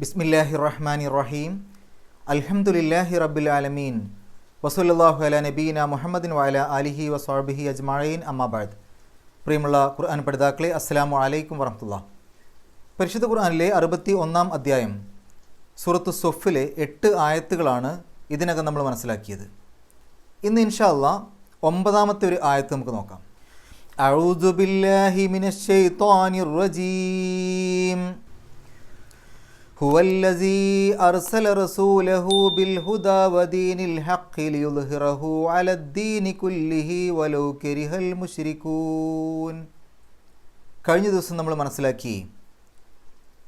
ബിസ്മില്ലാഹി റഹ്മാൻ റഹീം അൽഹംദുലില്ലാഹി റബ്ബിൽ ആലമീൻ വസുല്ലാഹു അല നബീന മുഹമ്മദിൻ വാല അലിഹി വസാബിഹി അജ്മായീൻ അമ്മാബാദ് പ്രിയമുള്ള ഖുർആൻ പഠിതാക്കളെ അസ്സലാമു അലൈക്കും വറഹമുല്ല പരിശുദ്ധ ഖുർആനിലെ അറുപത്തി ഒന്നാം അധ്യായം സൂറത്ത് സൊഫിലെ എട്ട് ആയത്തുകളാണ് ഇതിനകം നമ്മൾ മനസ്സിലാക്കിയത്. ഇന്ന് ഇൻഷാല്ല ഒമ്പതാമത്തെ ഒരു ആയത്ത് നമുക്ക് നോക്കാം. റജീം. هو الذي أرسل رسوله بالهدى ودين الحق ليظهره على الدين كله ولو كره المشركون കഴിഞ്ഞ ദിവസം നമ്മൾ മനസ്സിലാക്കി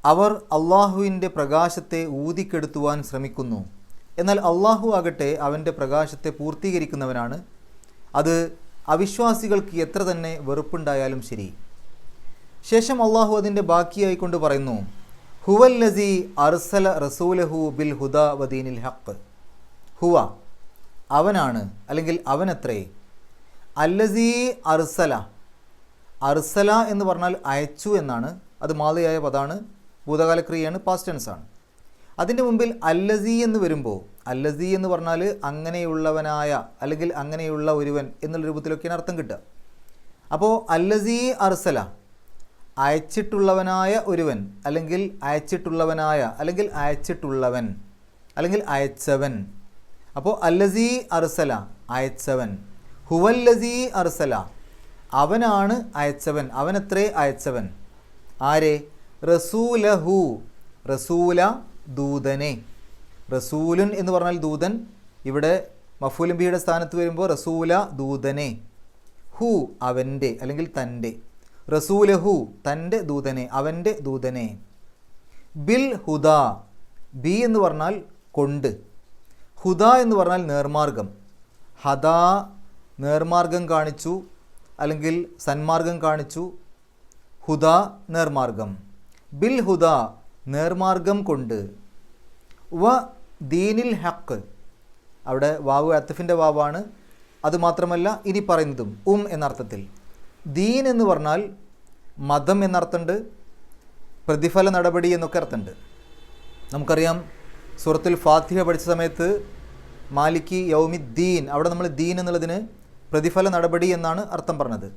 അവർ അള്ളാഹുവിൻ്റെ പ്രകാശത്തെ ഊതിക്കെടുത്തുവാൻ ശ്രമിക്കുന്നു എന്നാൽ അള്ളാഹു ആകട്ടെ അവൻ്റെ പ്രകാശത്തെ പൂർത്തീകരിക്കുന്നവനാണ് അത് അവിശ്വാസികൾക്ക് എത്ര തന്നെ വെറുപ്പുണ്ടായാലും ശരി ശേഷം അള്ളാഹു അതിൻ്റെ ബാക്കിയായിക്കൊണ്ട് പറയുന്നു ഹുവല്ലസി അർസല റസൂലഹു ബിൽ ഹുദ വദീനിൽ ഹക്ക് ഹുവ അവനാണ് അല്ലെങ്കിൽ അവനത്രേ. അല്ലസി അർസല അർസല എന്ന് പറഞ്ഞാൽ അയച്ചു എന്നാണ് അത് മാതയായ ഭൂതകാല ക്രിയയാണ് പാസ്റ്റ് ടെൻസ് ആണ്. അതിന്റെ മുമ്പിൽ അല്ലസി എന്ന് വരുമ്പോൾ അല്ലസി എന്ന് പറഞ്ഞാൽ അങ്ങനെയുള്ളവനായ അല്ലെങ്കിൽ അങ്ങനെയുള്ള ഒരുവൻ എന്നുള്ള രൂപത്തിലൊക്കെയാണ് അർത്ഥം കിട്ടുക. അപ്പോൾ അല്ലസി അർസല അയച്ചിട്ടുള്ളവനായ ഒരുവൻ അല്ലെങ്കിൽ അയച്ചിട്ടുള്ളവനായ അല്ലെങ്കിൽ അയച്ചിട്ടുള്ളവൻ അല്ലെങ്കിൽ അയച്ചവൻ. അപ്പോൾ അല്ലസി അർസല അയച്ചവൻ. ഹുവല്ലസി അർസല അവനാണ് അയച്ചവൻ. അവനത്രേ അയച്ചവൻ? ആരെ? റസൂലഹു റസൂല ദൂതനെ. റസൂലുൻ എന്ന് പറഞ്ഞാൽ ദൂതൻ. ഇവിടെ മഫൂലിംബിയുടെ സ്ഥാനത്ത് വരുമ്പോൾ റസൂല ദൂതനെ. ഹു അവന്റെ അല്ലെങ്കിൽ തന്റെ. റസൂലഹു തന്റെ ദൂതനെ അവന്റെ ദൂതനെ. ബിൽ ഹുദ ബി എന്ന് പറഞ്ഞാൽ കൊണ്ട്. ഹുദ എന്ന് പറഞ്ഞാൽ നേർമാർഗം. ഹദ നേർമാർഗം കാണിച്ചു അല്ലെങ്കിൽ സന്മാർഗം കാണിച്ചു. ഹുദ നേർമാർഗം. ബിൽ ഹുദ നേർമാർഗം കൊണ്ട്. വ ദീനിൽ ഹക്ക് അവിടെ വാവ് അത്തഫിന്റെ വാവാണ്. അതുമാത്രമല്ല ഇനി പറയുന്നതും ഉം എന്നർത്ഥത്തിൽ ദീൻ എന്ന് പറഞ്ഞാൽ മതം എന്നർത്ഥമുണ്ട് പ്രതിഫല നടപടി എന്നൊക്കെ അർത്ഥമുണ്ട്. നമുക്കറിയാം സുഹൃത്തിൽ ഫാത്തിഹ പഠിച്ച സമയത്ത് മാലിക്കി യൗമി ദീൻ അവിടെ നമ്മൾ ദീൻ എന്നുള്ളതിന് പ്രതിഫല നടപടി എന്നാണ് അർത്ഥം പറഞ്ഞത്.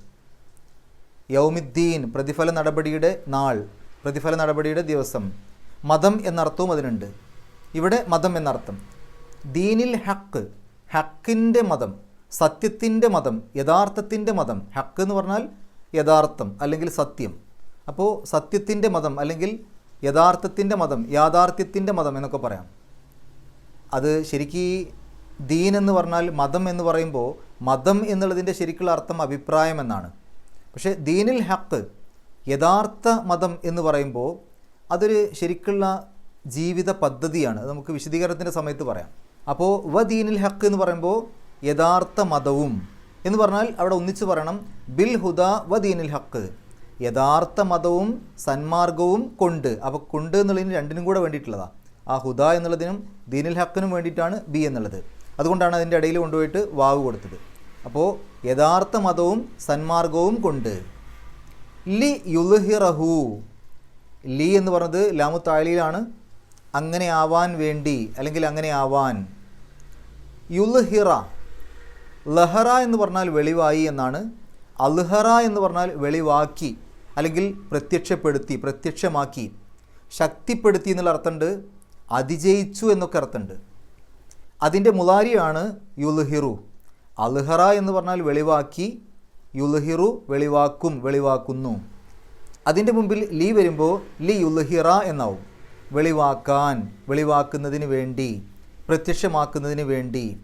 യൗമിദ്ദീൻ പ്രതിഫല നടപടിയുടെ നാൾ പ്രതിഫല നടപടിയുടെ ദിവസം. മതം എന്നർത്ഥവും അതിനുണ്ട്. ഇവിടെ മതം എന്നർത്ഥം. ദീനിൽ ഹക്ക് ഹക്കിന്റെ മതം. സത്യത്തിന്റെ മതം യഥാർത്ഥത്തിന്റെ മതം ഹക്ക് എന്ന് പറഞ്ഞാൽ യഥാർത്ഥം അല്ലെങ്കിൽ സത്യം. അപ്പോൾ സത്യത്തിന്റെ മതം അല്ലെങ്കിൽ യഥാർത്ഥത്തിന്റെ മതം യാഥാർത്ഥ്യത്തിന്റെ മതം എന്നൊക്കെ പറയാം. അത് ശരിക്ക് ദീൻ എന്ന് പറഞ്ഞാൽ മതം എന്ന് പറയുമ്പോൾ മതം എന്നുള്ളതിന്റെ ശരിക്കുള്ള അർത്ഥം അഭിപ്രായം എന്നാണ്. പക്ഷേ ദീനിൽ ഹക്ക് യഥാർത്ഥ മതം എന്ന് പറയുമ്പോൾ അതൊരു ശരിക്കുള്ള ജീവിത പദ്ധതിയാണ്. നമുക്ക് വിശദീകരണത്തിന്റെ സമയത്ത് പറയാം. അപ്പോൾ വ ദീനിൽ ഹക്ക് എന്ന് പറയുമ്പോൾ യഥാർത്ഥ മതവും എന്ന് പറഞ്ഞാൽ അവിടെ ഒന്നിച്ചു പറയണം ബിൽ ഹുദ വ ദീനിൽ ഹക്ക്. യഥാർത്ഥ മതവും സന്മാർഗവും കൊണ്ട്. അപ്പോൾ കൊണ്ട് എന്നുള്ളതിന് രണ്ടിനും കൂടെ വേണ്ടിയിട്ടുള്ളതാണ് ആ ഹുദ എന്നുള്ളതിനും ദീനിൽ ഹക്കിനും വേണ്ടിയിട്ടാണ് ബി എന്നുള്ളത്. അതുകൊണ്ടാണ് അതിന്റെ ഇടയിൽ കൊണ്ടുപോയിട്ട് വാവ് കൊടുത്തത്. അപ്പോൾ യഥാർത്ഥ മതവും സന്മാർഗവും കൊണ്ട്. ലി യുൽഹിറഹു. ലി എന്ന് പറഞ്ഞത് ലാമു താലിയിലാണ് അങ്ങനെ ആവാൻ വേണ്ടി അല്ലെങ്കിൽ അങ്ങനെ ആവാൻ. യുൽഹിറ. ലഹറ എന്ന് പറഞ്ഞാൽ വെളിവായി എന്നാണ്. അൽഹറ എന്ന് പറഞ്ഞാൽ വെളിവാക്കി അല്ലെങ്കിൽ പ്രത്യക്ഷപ്പെടുത്തി പ്രത്യക്ഷമാക്കി. ശക്തിപ്പെടുത്തി എന്നുള്ള അർത്ഥമുണ്ട് അതിജയിച്ചു എന്നൊക്കെ അർത്ഥമുണ്ട്. അതിന്റെ മുലാരിയാണ് യുൽഹിറു. അൽഹറ എന്ന് പറഞ്ഞാൽ വെളിവാക്കി യുൽഹിറു വെളിവാക്കും വെളിവാക്കുന്നു. അതിന്റെ മുമ്പിൽ ലീ വരുമ്പോൾ ലി യുൽഹിറ എന്നാവും. വെളിവാക്കാൻ വെളിവാക്കുന്നതിന് വേണ്ടി പ്രത്യക്ഷമാക്കുന്നതിന് വേണ്ടി.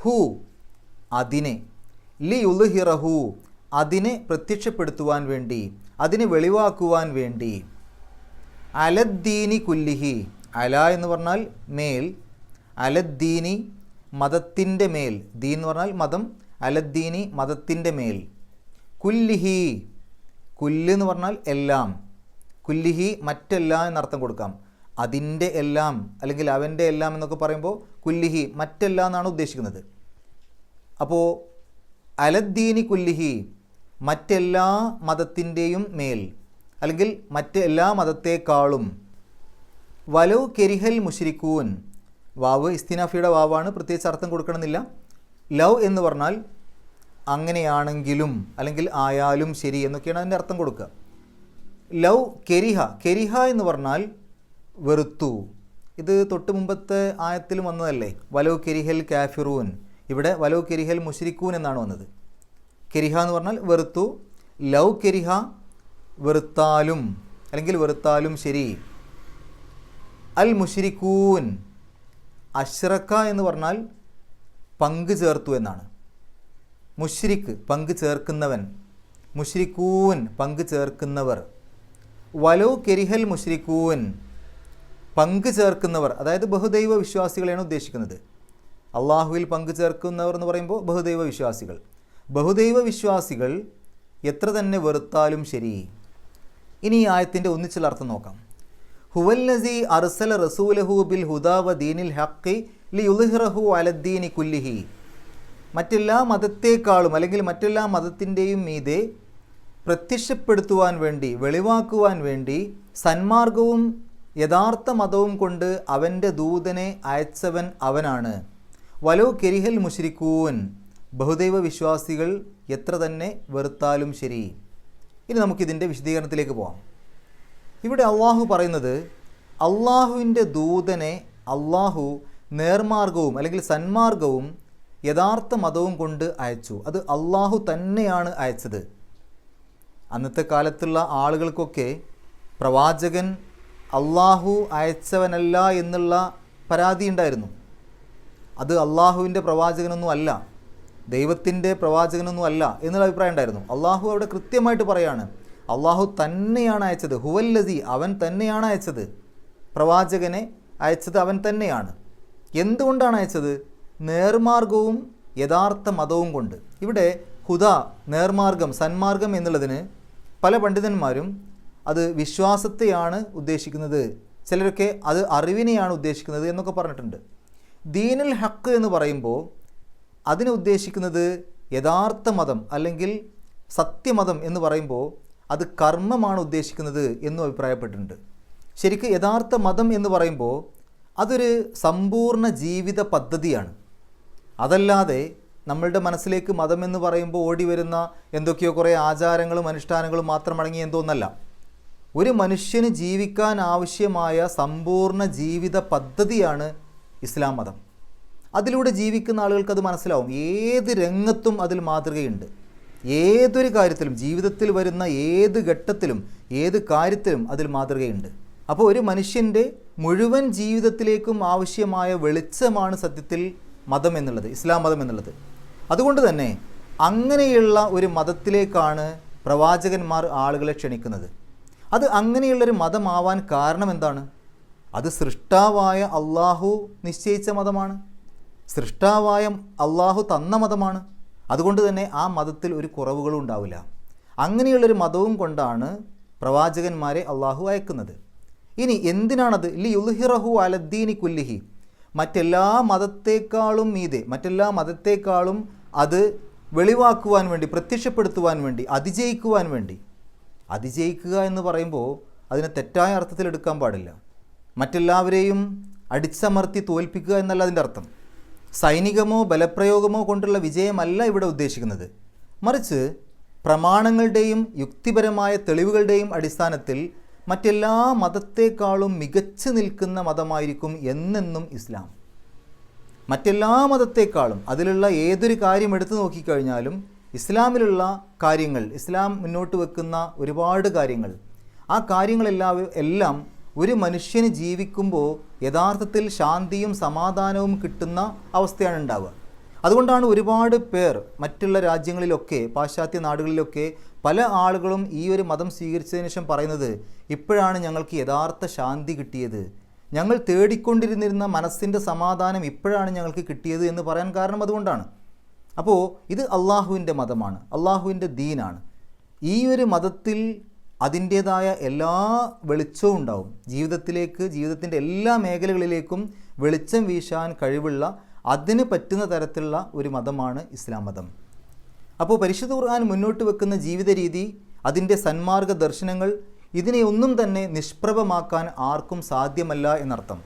ഹു അതിനെ. ലി ഉൽഹിറഹു അതിനെ പ്രത്യക്ഷപ്പെടുത്തുവാൻ വേണ്ടി അതിനെ വെളിവാക്കുവാൻ വേണ്ടി. അലദ്ദീനി കുല്ലിഹി അല എന്ന് പറഞ്ഞാൽ മേൽ. അലദ്ദീനി മതത്തിന്റെ മേൽ. ദീൻ എന്ന് പറഞ്ഞാൽ മതം. അലദ്ദീനി മതത്തിന്റെ മേൽ. കുല്ലിഹി കുല്ല് എന്ന് പറഞ്ഞാൽ എല്ലാം. കുല്ലിഹി മറ്റെല്ലാം എന്നർത്ഥം കൊടുക്കാം. അതിന്റെ എല്ലാം അല്ലെങ്കിൽ അവന്റെ എല്ലാം എന്നൊക്കെ പറയുമ്പോൾ കുല്ലിഹി മറ്റെല്ലാം എന്നാണ് ഉദ്ദേശിക്കുന്നത്. അപ്പോൾ അലദ്ദീനി കുല്ലിഹി മറ്റെല്ലാ മതത്തിന്റെയും മേൽ അല്ലെങ്കിൽ മറ്റെല്ലാ മതത്തെക്കാളും മതത്തേക്കാളും വലൗ കെരിഹൽ മുഷിരിക്കൂൻ വാവ് ഇസ്തിനാഫിയുടെ വാവാണ് പ്രത്യേകിച്ച് അർത്ഥം കൊടുക്കണമെന്നില്ല. ലവ് എന്ന് പറഞ്ഞാൽ അങ്ങനെയാണെങ്കിലും അല്ലെങ്കിൽ ആയാലും ശരി എന്നൊക്കെയാണ് അതിന്റെ അർത്ഥം കൊടുക്കുക. ലവ് കെരിഹ കെരിഹ എന്ന് പറഞ്ഞാൽ വെറുത്തു. ഇത് തൊട്ട് മുമ്പത്തെ ആയത്തിലും വന്നതല്ലേ? വലവ് കെരിഹൽ കാഫിറൂൻ. ഇവിടെ വലവ് കെരിഹൽ മുഷിരിക്കൂൻ എന്നാണ് വന്നത്. കെരിഹ എന്ന് പറഞ്ഞാൽ വെറുത്തു ലൗ കെരിഹ വെറുത്താലും അല്ലെങ്കിൽ വെറുത്താലും ശരി. അൽ മുഷിരിക്കൂൻ അഷ്റക്ക എന്ന് പറഞ്ഞാൽ പങ്ക് ചേർത്തു എന്നാണ്. മുഷ്രിക്ക് പങ്ക് ചേർക്കുന്നവൻ. മുഷ്രിക്കൂൻ പങ്ക് ചേർക്കുന്നവർ. വലോ കെരിഹൽ മുഷ്രിക്കൂൻ പങ്ക് ചേർക്കുന്നവർ. അതായത് ബഹുദൈവ വിശ്വാസികളെയാണ് ഉദ്ദേശിക്കുന്നത്. അള്ളാഹുവിൽ പങ്കുചേർക്കുന്നവർ എന്ന് പറയുമ്പോൾ ബഹുദൈവ വിശ്വാസികൾ. ബഹുദൈവ വിശ്വാസികൾ എത്ര തന്നെ വെറുത്താലും ശരി. ഇനി ഈ ആയത്തിന്റെ ഒന്നിച്ചുള്ള അർത്ഥം നോക്കാം. ഹുവല്ലസി അർസല റസൂലഹു ബിൽ ഹുദാവ ദീനിൽ ഹക്കി ലി ഉൽഹിറഹു അലദ്ദീനി കുല്ലിഹി. മറ്റെല്ലാ മതത്തേക്കാളും അല്ലെങ്കിൽ മറ്റെല്ലാ മതത്തിന്റെയും മീതെ പ്രത്യക്ഷപ്പെടുത്തുവാൻ വേണ്ടി വെളിവാക്കുവാൻ വേണ്ടി സന്മാർഗവും യഥാർത്ഥ മതവും കൊണ്ട് അവന്റെ ദൂതനെ അയച്ചവൻ അവനാണ്. വലോ കെരിഹൽ മുഷരിക്കൂൻ ബഹുദൈവ വിശ്വാസികൾ എത്ര തന്നെ വെറുത്താലും ശരി. ഇനി നമുക്കിതിന്റെ വിശദീകരണത്തിലേക്ക് പോകാം ഇവിടെ അള്ളാഹു പറയുന്നത് അള്ളാഹുവിന്റെ ദൂതനെ അള്ളാഹു നേർമാർഗവും അല്ലെങ്കിൽ സന്മാർഗവും യഥാർത്ഥ മതവും കൊണ്ട് അയച്ചു. അത് അള്ളാഹു തന്നെയാണ് അയച്ചത്. അന്നത്തെ കാലത്തുള്ള ആളുകൾക്കൊക്കെ പ്രവാചകൻ അള്ളാഹു അയച്ചവനല്ല എന്നുള്ള പരാതി ഉണ്ടായിരുന്നു. അത് അള്ളാഹുവിന്റെ പ്രവാചകനൊന്നും അല്ല. ദൈവത്തിന്റെ പ്രവാചകനൊന്നും അല്ല എന്നുള്ള അഭിപ്രായം ഉണ്ടായിരുന്നു. അള്ളാഹു അവിടെ കൃത്യമായിട്ട് പറയാണ് അള്ളാഹു തന്നെയാണ് അയച്ചത്. ഹുവല്ലതി അവൻ തന്നെയാണ് അയച്ചത്. പ്രവാചകനെ അയച്ചത് അവൻ തന്നെയാണ്. എന്തുകൊണ്ടാണ് അയച്ചത്? നേർമാർഗവും യഥാർത്ഥ മതവും കൊണ്ട്. ഇവിടെ ഹുദ നേർമാർഗം സന്മാർഗം എന്നുള്ളതിന് പല പണ്ഡിതന്മാരും അത് വിശ്വാസത്തെയാണ് ഉദ്ദേശിക്കുന്നത്. ചിലരൊക്കെ അത് അറിവിനെയാണ് ഉദ്ദേശിക്കുന്നത് എന്നൊക്കെ പറഞ്ഞിട്ടുണ്ട്. ദീനുൽ ഹക്ക് എന്ന് പറയുമ്പോൾ അതിനെ ഉദ്ദേശിക്കുന്നത് യഥാർത്ഥ മതം അല്ലെങ്കിൽ സത്യമതം എന്ന് പറയുമ്പോൾ അത് കർമ്മമാണ് ഉദ്ദേശിക്കുന്നത് എന്നും അഭിപ്രായപ്പെട്ടിട്ടുണ്ട്. ശരിക്ക് യഥാർത്ഥ മതം എന്ന് പറയുമ്പോൾ അതൊരു സമ്പൂർണ ജീവിത പദ്ധതിയാണ്. അതല്ലാതെ നമ്മളുടെ മനസ്സിലേക്ക് മതം എന്ന് പറയുമ്പോൾ ഓടി വരുന്ന എന്തൊക്കെയോ കുറേ ആചാരങ്ങളും അനുഷ്ഠാനങ്ങളും മാത്രം അടങ്ങിയ എന്തോന്നല്ല. ഒരു മനുഷ്യന് ജീവിക്കാൻ ആവശ്യമായ സമ്പൂർണ ജീവിത പദ്ധതിയാണ് ഇസ്ലാം മതം. അതിലൂടെ ജീവിക്കുന്ന ആളുകൾക്ക് അത് മനസ്സിലാവും. ഏത് രംഗത്തും അതിൽ മാതൃകയുണ്ട്. ഏതൊരു കാര്യത്തിലും ജീവിതത്തിൽ വരുന്ന ഏത് ഘട്ടത്തിലും ഏത് കാര്യത്തിലും അതിൽ മാതൃകയുണ്ട്. അപ്പോൾ ഒരു മനുഷ്യന്റെ മുഴുവൻ ജീവിതത്തിലേക്കും ആവശ്യമായ വെളിച്ചമാണ് സത്യത്തിൽ മതം എന്നുള്ളത് ഇസ്ലാം മതം എന്നുള്ളത്. അതുകൊണ്ട് തന്നെ അങ്ങനെയുള്ള ഒരു മതത്തിലേക്കാണ് പ്രവാചകന്മാർ ആളുകളെ ക്ഷണിക്കുന്നത്. അത് അങ്ങനെയുള്ളൊരു മതമാവാൻ കാരണം എന്താണ്? അത് സൃഷ്ടാവായ അള്ളാഹു നിശ്ചയിച്ച മതമാണ്. സൃഷ്ടാവായ അള്ളാഹു തന്ന മതമാണ്. അതുകൊണ്ട് തന്നെ ആ മതത്തിൽ ഒരു കുറവുകളും ഉണ്ടാവില്ല. അങ്ങനെയുള്ളൊരു മതവും കൊണ്ടാണ് പ്രവാചകന്മാരെ അള്ളാഹു അയക്കുന്നത്. ഇനി എന്തിനാണത്? ലി യുൽഹിറഹു അലദ്ദീനി കുല്ലിഹി. മറ്റെല്ലാ മതത്തേക്കാളും മീതെ മറ്റെല്ലാ മതത്തേക്കാളും അത് വെളിവാക്കുവാൻ വേണ്ടി പ്രത്യക്ഷപ്പെടുത്തുവാൻ വേണ്ടി അതിജയിക്കുവാൻ വേണ്ടി. അതിജയിക്കുക എന്ന് പറയുമ്പോൾ അതിനെ തെറ്റായ അർത്ഥത്തിൽ എടുക്കാൻ പാടില്ല. മറ്റെല്ലാവരെയും അടിച്ചമർത്തി തോൽപ്പിക്കുക എന്നല്ല അതിന്റെ അർത്ഥം. സൈനികമോ ബലപ്രയോഗമോ കൊണ്ടുള്ള വിജയമല്ല ഇവിടെ ഉദ്ദേശിക്കുന്നത്. മറിച്ച് പ്രമാണങ്ങളുടെയും യുക്തിപരമായ തെളിവുകളുടെയും അടിസ്ഥാനത്തിൽ മറ്റെല്ലാ മതത്തെക്കാളും മികച്ചു നിൽക്കുന്ന മതമായിരിക്കും എന്നെന്നും ഇസ്ലാം. മറ്റെല്ലാ മതത്തെക്കാളും അതിലുള്ള ഏതൊരു കാര്യം എടുത്തു നോക്കിക്കഴിഞ്ഞാലും ഇസ്ലാമിലുള്ള കാര്യങ്ങൾ ഇസ്ലാം മുന്നോട്ട് വെക്കുന്ന ഒരുപാട് കാര്യങ്ങൾ ആ കാര്യങ്ങളെല്ലാം എല്ലാം ഒരു മനുഷ്യന് ജീവിക്കുമ്പോൾ യഥാർത്ഥത്തിൽ ശാന്തിയും സമാധാനവും കിട്ടുന്ന അവസ്ഥയാണ് ഉണ്ടാവുക. അതുകൊണ്ടാണ് ഒരുപാട് പേർ മറ്റുള്ള രാജ്യങ്ങളിലൊക്കെ പാശ്ചാത്യ നാടുകളിലൊക്കെ പല ആളുകളും ഈ ഒരു മതം സ്വീകരിച്ചതിന് ശേഷം പറയുന്നത് ഇപ്പോഴാണ് ഞങ്ങൾക്ക് യഥാർത്ഥ ശാന്തി കിട്ടിയത്. ഞങ്ങൾ തേടിക്കൊണ്ടിരുന്നിരുന്ന മനസ്സിന്റെ സമാധാനം ഇപ്പോഴാണ് ഞങ്ങൾക്ക് കിട്ടിയത് എന്ന് പറയാൻ കാരണം അതുകൊണ്ടാണ്. അപ്പോൾ ഇത് അള്ളാഹുവിന്റെ മതമാണ് അള്ളാഹുവിന്റെ ദീനാണ്. ഈ ഒരു മതത്തിൽ അതിന്റേതായ എല്ലാ വെളിച്ചവും ഉണ്ടാവും. ജീവിതത്തിലേക്ക് ജീവിതത്തിന്റെ എല്ലാ മേഖലകളിലേക്കും വെളിച്ചം വീശാൻ കഴിവുള്ള അതിന് പറ്റുന്ന തരത്തിലുള്ള ഒരു മതമാണ് ഇസ്ലാം മതം. അപ്പോൾ പരിശുദ്ധ ഖുർആൻ മുന്നോട്ട് വെക്കുന്ന ജീവിത രീതി അതിന്റെ സന്മാർഗ ദർശനങ്ങൾ ഇതിനെ ഒന്നും തന്നെ നിഷ്പ്രഭമാക്കാൻ ആർക്കും സാധ്യമല്ല എന്നർത്ഥം.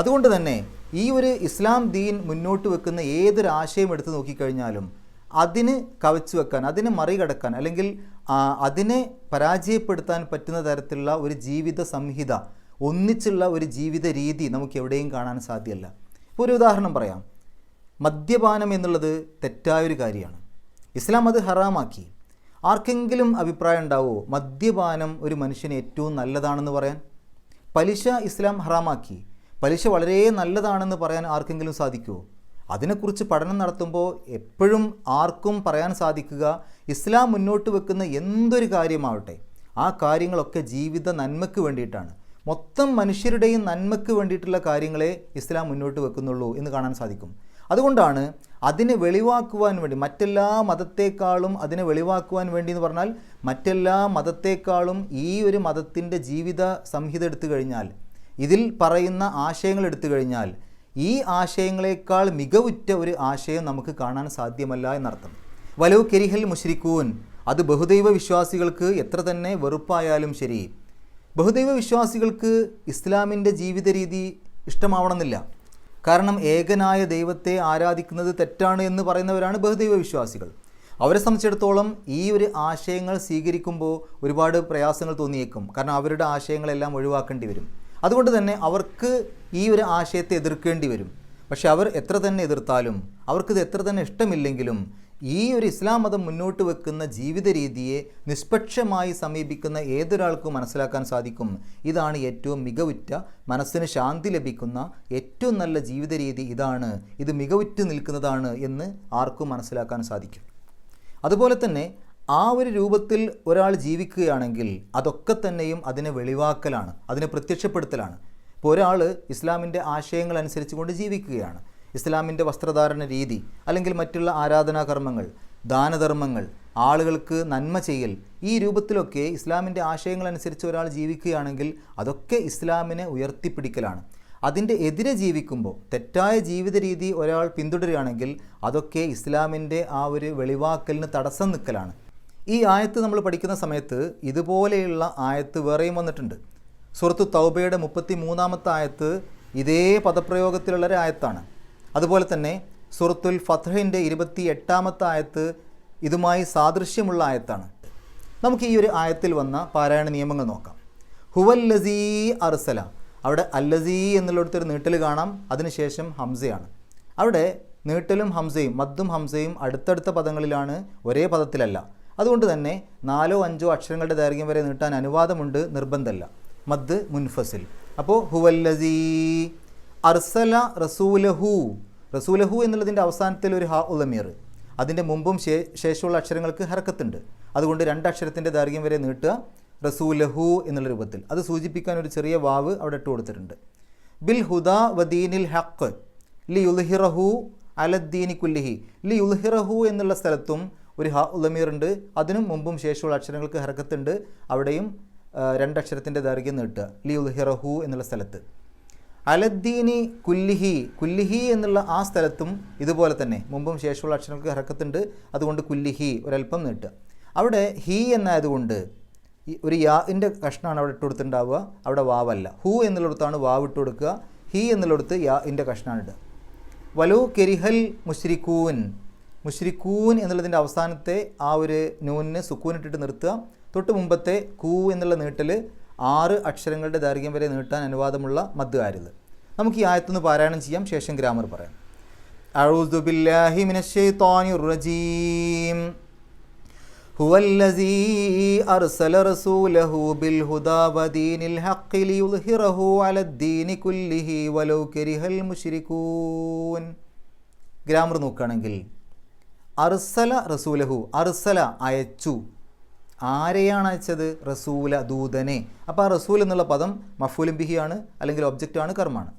അതുകൊണ്ട് തന്നെ ഈ ഒരു ഇസ്ലാം ദീൻ മുന്നോട്ട് വെക്കുന്ന ഏതൊരു എടുത്തു നോക്കിക്കഴിഞ്ഞാലും അതിന് കവച്ചു വെക്കാൻ അതിനെ മറികടക്കാൻ അല്ലെങ്കിൽ അതിനെ പരാജയപ്പെടുത്താൻ പറ്റുന്ന തരത്തിലുള്ള ഒരു ജീവിത സംഹിത ഒന്നിച്ചുള്ള ഒരു ജീവിത രീതി നമുക്ക് എവിടെയും കാണാൻ സാധ്യമല്ല ഇപ്പോൾ ഒരു ഉദാഹരണം പറയാം. മദ്യപാനം എന്നുള്ളത് തെറ്റായൊരു കാര്യമാണ്. ഇസ്ലാം അത് ഹറാമാക്കി. ആർക്കെങ്കിലും അഭിപ്രായം ഉണ്ടാവുമോ മദ്യപാനം ഒരു മനുഷ്യന് ഏറ്റവും നല്ലതാണെന്ന് പറയാൻ? പലിശ ഇസ്ലാം ഹറാമാക്കി. പലിശ വളരെ നല്ലതാണെന്ന് പറയാൻ ആർക്കെങ്കിലും സാധിക്കുമോ അതിനെക്കുറിച്ച് പഠനം നടത്തുമ്പോൾ എപ്പോഴും ആർക്കും പറയാൻ സാധിക്കുക ഇസ്ലാം മുന്നോട്ട് വെക്കുന്ന എന്തൊരു കാര്യമാവട്ടെ ആ കാര്യങ്ങളൊക്കെ ജീവിത നന്മയ്ക്ക് വേണ്ടിയിട്ടാണ്. മൊത്തം മനുഷ്യരുടെയും നന്മയ്ക്ക് വേണ്ടിയിട്ടുള്ള കാര്യങ്ങളെ ഇസ്ലാം മുന്നോട്ട് വെക്കുന്നുള്ളൂ എന്ന് കാണാൻ സാധിക്കും. അതുകൊണ്ടാണ് അതിനെ വെളിവാക്കുവാൻ വേണ്ടി മറ്റെല്ലാ മതത്തെക്കാളും അതിനെ വെളിവാക്കുവാൻ വേണ്ടി എന്ന് പറഞ്ഞാൽ മറ്റെല്ലാ മതത്തെക്കാളും ഈ ഒരു മതത്തിന്റെ ജീവിത സംഹിത എടുത്തു കഴിഞ്ഞാൽ ഇതിൽ പറയുന്ന ആശയങ്ങൾ എടുത്തു കഴിഞ്ഞാൽ ഈ ആശയങ്ങളെക്കാൾ മികവുറ്റ ഒരു ആശയം നമുക്ക് കാണാൻ സാധ്യമല്ല എന്നർത്ഥം. വലവ് കെരിഹൽ മുഷ്രിക്കൂൻ അത് ബഹുദൈവ വിശ്വാസികൾക്ക് എത്ര തന്നെ വെറുപ്പായാലും ശരി. ബഹുദൈവ വിശ്വാസികൾക്ക് ഇസ്ലാമിന്റെ ജീവിത രീതി ഇഷ്ടമാവണമെന്നില്ല. കാരണം ഏകനായ ദൈവത്തെ ആരാധിക്കുന്നത് തെറ്റാണ് എന്ന് പറയുന്നവരാണ് ബഹുദൈവ വിശ്വാസികൾ. അവരെ സംബന്ധിച്ചിടത്തോളം ഈ ഒരു ആശയങ്ങൾ സ്വീകരിക്കുമ്പോൾ ഒരുപാട് പ്രയാസങ്ങൾ തോന്നിയേക്കും. കാരണം അവരുടെ ആശയങ്ങളെല്ലാം ഒഴിവാക്കേണ്ടി വരും. അതുകൊണ്ട് തന്നെ അവർക്ക് ഈ ഒരു ആശയത്തെ എതിർക്കേണ്ടി വരും. പക്ഷെ അവർ എത്ര തന്നെ എതിർത്താലും അവർക്കിത് എത്ര തന്നെ ഇഷ്ടമില്ലെങ്കിലും ഈ ഒരു ഇസ്ലാം മതം മുന്നോട്ട് വെക്കുന്ന ജീവിത രീതിയെ നിഷ്പക്ഷമായി സമീപിക്കുന്ന ഏതൊരാൾക്കും മനസ്സിലാക്കാൻ സാധിക്കും. ഇതാണ് ഏറ്റവും മികവുറ്റ മനസ്സിന് ശാന്തി ലഭിക്കുന്ന ഏറ്റവും നല്ല ജീവിത രീതി ഇതാണ്. ഇത് മികവുറ്റ് നിൽക്കുന്നതാണ് എന്ന് ആർക്കും മനസ്സിലാക്കാൻ സാധിക്കും. അതുപോലെ തന്നെ ആ ഒരു രൂപത്തിൽ ഒരാൾ ജീവിക്കുകയാണെങ്കിൽ അതൊക്കെ തന്നെയും അതിനെ വെളിവാക്കലാണ് അതിനെ പ്രത്യക്ഷപ്പെടുത്തലാണ്. ഇപ്പോൾ ഒരാൾ ഇസ്ലാമിന്റെ ആശയങ്ങൾ അനുസരിച്ച് കൊണ്ട് ജീവിക്കുകയാണ്. ഇസ്ലാമിന്റെ വസ്ത്രധാരണ രീതി അല്ലെങ്കിൽ മറ്റുള്ള ആരാധനാകർമ്മങ്ങൾ ദാനധർമ്മങ്ങൾ ആളുകൾക്ക് നന്മ ചെയ്യൽ ഈ രൂപത്തിലൊക്കെ ഇസ്ലാമിന്റെ ആശയങ്ങൾ അനുസരിച്ച് ഒരാൾ ജീവിക്കുകയാണെങ്കിൽ അതൊക്കെ ഇസ്ലാമിനെ ഉയർത്തിപ്പിടിക്കലാണ്. അതിന്റെ എതിരെ ജീവിക്കുമ്പോൾ തെറ്റായ ജീവിത രീതി ഒരാൾ പിന്തുടരുകയാണെങ്കിൽ അതൊക്കെ ഇസ്ലാമിന്റെ ആ ഒരു വെളിവാക്കലിന് തടസ്സം നിൽക്കലാണ്. ഈ ആയത്ത് നമ്മൾ പഠിക്കുന്ന സമയത്ത് ഇതുപോലെയുള്ള ആയത്ത് വേറെയും വന്നിട്ടുണ്ട്. സുഹൃത്തു തൗബയുടെ മുപ്പത്തി മൂന്നാമത്തെ ആയത്ത് ഇതേ പദപ്രയോഗത്തിലുള്ള ഒരു ആയത്താണ്. അതുപോലെ തന്നെ സുഹൃത്തുൽ ഫത്ഹിന്റെ ഇരുപത്തി എട്ടാമത്തെ ആയത്ത് ഇതുമായി സാദൃശ്യമുള്ള ആയത്താണ്. നമുക്ക് ഈ ഒരു ആയത്തിൽ വന്ന പാരായണ നിയമങ്ങൾ നോക്കാം. ഹുവൽ ലസീ അർസല. അവിടെ അല്ലസീ എന്നുള്ളിടത്തൊരു നീട്ടൽ കാണാം. അതിനുശേഷം ഹംസയാണ്. അവിടെ നീട്ടലും ഹംസയും മദ്ദും ഹംസയും അടുത്തടുത്ത പദങ്ങളിലാണ് ഒരേ പദത്തിലല്ല. അതുകൊണ്ട് തന്നെ നാലോ അഞ്ചോ അക്ഷരങ്ങളുടെ ദൈർഘ്യം വരെ നീട്ടാൻ അനുവാദമുണ്ട് നിർബന്ധമല്ല. മദ് മുൻഫസിൽ. അപ്പോൾ ഹുവല്ലസീ അർസല റസൂലഹു. റസൂലഹു എന്നുള്ളതിന്റെ അവസാനത്തിൽ ഒരു ഹാ ഉലമീർ. അതിന്റെ മുമ്പും ശേ- ശേഷമുള്ള അക്ഷരങ്ങൾക്ക് ഹർക്കത്തുണ്ട്. അതുകൊണ്ട് രണ്ട് അക്ഷരത്തിന്റെ ദൈർഘ്യം വരെ നീട്ടുക റസൂലഹു എന്നുള്ള രൂപത്തിൽ. അത് സൂചിപ്പിക്കാൻ ഒരു ചെറിയ വാവ് അവിടെ ഇട്ട് കൊടുത്തിട്ടുണ്ട്. ബിൽ ഹുദ വദീനിൽ ഹക്ക് ലി യുൽഹിറഹു അലദ്ദീനി കുല്ലിഹി. ലി യുൽഹിറഹു എന്നുള്ള സ്ഥലത്തും ഒരു ഹ ഉലമീർ ഉണ്ട് അതിനും മുമ്പും ശേഷമുള്ള അക്ഷരങ്ങൾക്ക് ഹർക്കത്തുണ്ട് അവിടെയും രണ്ടക്ഷരത്തിന്റെ ദൈർഘ്യം നീട്ടുക. ലി ഉൽഹിറഹു എന്നുള്ള സ്ഥലത്ത്. അലദ്ദീനി കുല്ലിഹി. കുല്ലിഹി എന്നുള്ള ആ സ്ഥലത്തും ഇതുപോലെ തന്നെ. മുമ്പും ശേഷമുള്ള അക്ഷരങ്ങൾക്ക് ഹർക്കത്തുണ്ട് അതുകൊണ്ട് കുല്ലിഹി ഒരല്പം നീട്ടുക. അവിടെ ഹി എന്നായതുകൊണ്ട് ഒരു യാഇന്റെ കഷ്ണമാണ് അവിടെ ഇട്ട് കൊടുത്തിട്ടുണ്ടാവുക അവിടെ വാവല്ല. ഹു എന്നുള്ളിടത്താണ് വാവ് ഇട്ട് കൊടുക്കുക ഹി എന്നുള്ളിടത്ത് യാഇന്റെ കഷ്ണമാണ് ഇടുക. വലു കെരിഹൽ മുഷ്രിക്കൂൻ മുഷ്രിക്കൂൻ എന്നുള്ളതിൻ്റെ അവസാനത്തെ ആ ഒരു നൂനിന് സുക്കൂൻ ഇട്ടിട്ട് നിർത്തുക തൊട്ട് മുമ്പത്തെ കൂ എന്നുള്ള നീട്ടൽ ആറ് അക്ഷരങ്ങളുടെ ദൈർഘ്യം വരെ നീട്ടാൻ അനുവാദമുള്ള മദ് ആരുത് നമുക്ക് ഈ ആയത്തുനിന്ന് പാരായണം ചെയ്യാം ശേഷം ഗ്രാമർ പറയാം അഊദു ബില്ലാഹി മിനശ് ശൈത്വാനിർ റജീം هو الذي أرسل رسوله بالهدى ودين الحق ليظهره على الدين كله ولو كره المشركون ഗ്രാമർ നോക്കുകയാണെങ്കിൽ അർസല റസൂലഹു അർസല അയച്ചു. ആരെയാണ് അയച്ചത്? റസൂല ദൂതനെ. അപ്പോൾ ആ റസൂൽ എന്നുള്ള പദം മഫൂലും ബിഹിയാണ് അല്ലെങ്കിൽ ഒബ്ജക്റ്റാണ് കർമ്മമാണ്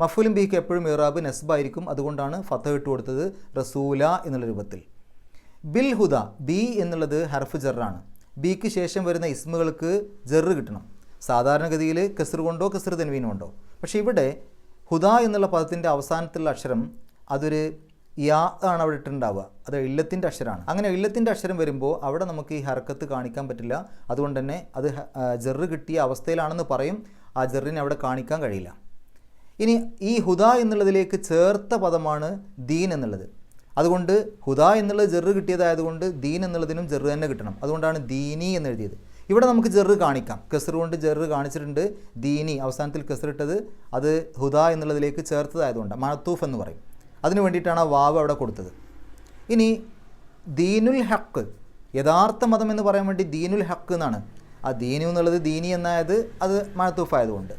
മഫൂലും ബിഹിക്ക് എപ്പോഴും ഇറാബ് നസ്ബായിരിക്കും അതുകൊണ്ടാണ് ഫത്ത ഇട്ട് കൊടുത്തത് റസൂല എന്നുള്ള രൂപത്തിൽ. ബിൽ ഹുദ ബി എന്നുള്ളത് ഹർഫ് ജറാണ്. ബിക്ക് ശേഷം വരുന്ന ഇസ്മുകൾക്ക് ജെറ് കിട്ടണം. സാധാരണഗതിയിൽ കെസർ കൊണ്ടോ കെസർ തെൻവീനും ഉണ്ടോ പക്ഷേ ഇവിടെ ഹുദ എന്നുള്ള പദത്തിന്റെ അവസാനത്തിലുള്ള അക്ഷരം അതൊരു യാ ആണ് അവിടെ ഇട്ടുണ്ടാവുക അത് ഇല്ലത്തിന്റെ അക്ഷരമാണ് അങ്ങനെ ഇല്ലത്തിന്റെ അക്ഷരം വരുമ്പോൾ അവിടെ നമുക്ക് ഈ ഹർക്കത്ത് കാണിക്കാൻ പറ്റില്ല. അതുകൊണ്ട് തന്നെ അത് ജെറ് കിട്ടിയ അവസ്ഥയിലാണെന്ന് പറയും. ആ ജെറിനെ അവിടെ കാണിക്കാൻ കഴിയില്ല. ഇനി ഈ ഹുദ എന്നുള്ളതിലേക്ക് ചേർത്ത പദമാണ് ദീൻ എന്നുള്ളത്. അതുകൊണ്ട് ഹുദ എന്നുള്ളത് ജെറ് കിട്ടിയതായതുകൊണ്ട് ദീൻ എന്നുള്ളതിനും ജെറ് തന്നെ കിട്ടണം. അതുകൊണ്ടാണ് ദീനി എന്ന് എഴുതിയത്. ഇവിടെ നമുക്ക് ജെറ് കാണിക്കാം. കെസർ കൊണ്ട് ജെറ് കാണിച്ചിട്ടുണ്ട്. ദീനി അവസാനത്തിൽ കെസർ ഇട്ടത് അത് ഹുദ എന്നുള്ളതിലേക്ക് ചേർത്തതായതുകൊണ്ട് മഴത്തൂഫ് എന്ന് പറയും. അതിനു വേണ്ടിയിട്ടാണ് ആ വാവ് അവിടെ കൊടുത്തത്. ഇനി ദീനുൽ ഹക്ക് യഥാർത്ഥ മതം എന്ന് പറയാൻ വേണ്ടി ദീനുൽ ഹക്ക് എന്നാണ്. ആ ദീനു എന്നുള്ളത് ദീനി എന്നായത് അത് മഴത്തൂഫായതുകൊണ്ട്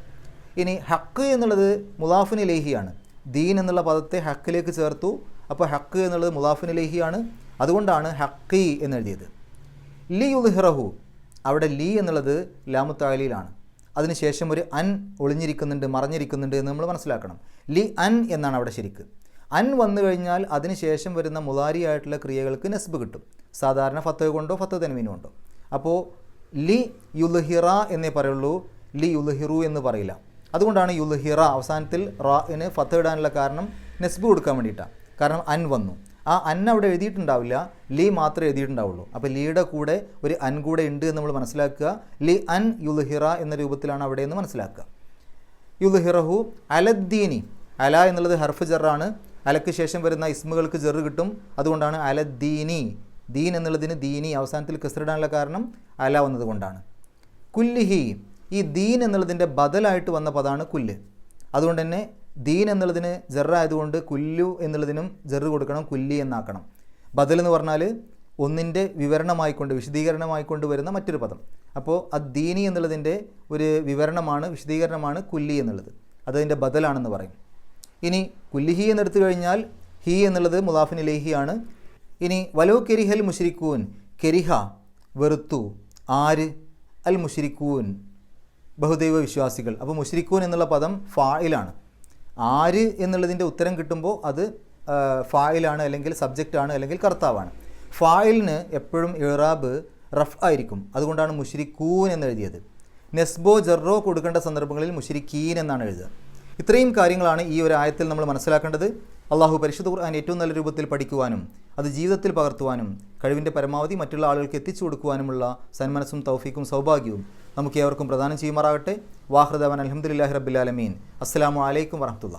ഇനി ഹക്ക് എന്നുള്ളത് മുലാഫിൻ ലേഹിയാണ് ദീൻ എന്നുള്ള പദത്തെ ഹക്കിലേക്ക് ചേർത്തു. അപ്പോൾ ഹക്ക് എന്നുള്ളത് മുലാഫിൻ ലേഹിയാണ് അതുകൊണ്ടാണ് ഹക്കി എന്നെഴുതിയത്. ലി ഉൽഹിറഹു അവിടെ ലി എന്നുള്ളത് ലാമുത്താലിയിലാണ് അതിനുശേഷം ഒരു അൻ ഒളിഞ്ഞിരിക്കുന്നുണ്ട് മറഞ്ഞിരിക്കുന്നുണ്ട് എന്ന് നമ്മൾ മനസ്സിലാക്കണം. ലി അൻ എന്നാണ് അവിടെ ശരിക്ക്. അൻ വന്നു കഴിഞ്ഞാൽ അതിനുശേഷം വരുന്ന മുതാരിയായിട്ടുള്ള ക്രിയകൾക്ക് നെസ്ബ് കിട്ടും. സാധാരണ ഫത്ത് കൊണ്ടോ ഫത്ത് തൻവീനും കൊണ്ടോ. അപ്പോൾ ലി യുൽഹിറ എന്നേ പറയുള്ളൂ. ലി യുൽഹിറു എന്ന് പറയില്ല. അതുകൊണ്ടാണ് യുൽഹിറ അവസാനത്തിൽ റാന് ഫത്ത് ഇടാനുള്ള കാരണം നെസ്ബ് കൊടുക്കാൻ വേണ്ടിയിട്ടാണ്. കാരണം അൻ വന്നു. ആ അൻ അവിടെ എഴുതിയിട്ടുണ്ടാവില്ല. ലി മാത്രമേ എഴുതിയിട്ടുണ്ടാവുള്ളൂ. അപ്പോൾ ലീയുടെ കൂടെ ഒരു അൻ കൂടെ ഉണ്ട് എന്ന് നമ്മൾ മനസ്സിലാക്കുക. ലി അൻ യുൽഹിറ എന്ന രൂപത്തിലാണ് അവിടെ എന്ന് മനസ്സിലാക്കുക. യുൽഹിറഹു അലദ്ദീനി. അല എന്നുള്ളത് ഹർഫ് ജറാണ്. അലക്ക് ശേഷം വരുന്ന ഇസ്മുകൾക്ക് ജെറ് കിട്ടും. അതുകൊണ്ടാണ് അലദ്ദീനി ദീൻ എന്നുള്ളതിന് ദീനി അവസാനത്തിൽ കസറിടാനുള്ള കാരണം അല വന്നതുകൊണ്ടാണ് കുല്ലിഹി. ഈ ദീൻ എന്നുള്ളതിന്റെ ബദലായിട്ട് വന്ന പദമാണ് കുല്ല്. അതുകൊണ്ട് തന്നെ ദീൻ എന്നുള്ളതിന് ജെറായതുകൊണ്ട് കുല്ലു എന്നുള്ളതിനും ജെറ് കൊടുക്കണം കുല്ലി എന്നാക്കണം. ബദൽ എന്ന് പറഞ്ഞാൽ ഒന്നിന്റെ വിവരണമായിക്കൊണ്ട് വിശദീകരണമായിക്കൊണ്ട് വരുന്ന മറ്റൊരു പദം. അപ്പോൾ അദ്ദീനി എന്നുള്ളതിന്റെ ഒരു വിവരണമാണ് വിശദീകരണമാണ് കുല്ലി എന്നുള്ളത്. അതതിന്റെ ബദലാണെന്ന് പറയും. ഇനി കുല്ലിഹി എന്നെടുത്തു കഴിഞ്ഞാൽ ഹി എന്നുള്ളത് മുലാഫിൻ ഇലേഹിയാണ് ഇനി വലോ കെരിഹൽ മുഷിരിക്കൂൻ കെരിഹ വെറുത്തു ആര് അൽ മുഷിരിക്കൂൻ ബഹുദൈവ വിശ്വാസികൾ. അപ്പോൾ മുഷിരിക്കൂൻ എന്നുള്ള പദം ഫായിലാണ് ആര് എന്നുള്ളതിന്റെ ഉത്തരം കിട്ടുമ്പോൾ അത് ഫായിലാണ് അല്ലെങ്കിൽ സബ്ജക്റ്റ് ആണ് അല്ലെങ്കിൽ കർത്താവാണ് ഫായിലിന് എപ്പോഴും ഇറാബ് റഫ് ആയിരിക്കും. അതുകൊണ്ടാണ് മുഷിരിക്കൂൻ എന്നെഴുതിയത് നെസ്ബോ ജെറോ കൊടുക്കേണ്ട സന്ദർഭങ്ങളിൽ മുഷിരിക്കീൻ എന്നാണ് എഴുതുക. ഇത്രയും കാര്യങ്ങളാണ് ഈ ഒരു ആയത്തിൽ നമ്മൾ മനസ്സിലാക്കേണ്ടത്. അള്ളാഹു പരിശുദ്ധ ഖുർആൻ ഏറ്റവും നല്ല രൂപത്തിൽ പഠിക്കുവാനും അത് ജീവിതത്തിൽ പകർത്തുവാനും കഴിവിന്റെ പരമാവധി മറ്റുള്ള ആളുകൾക്ക് എത്തിച്ചു കൊടുക്കുവാനുമുള്ള സന്മനസ്സും തൗഫീക്കും സൗഭാഗ്യവും നമുക്ക് ഏവർക്കും പ്രദാനം ചെയ്യുമാറാകട്ടെ. വാഹൃദവൻ അലഹമുല്ലാഹി റബ്ബിലാലമീൻ അസ്സാം വലൈക്കും വറഹമുല്ല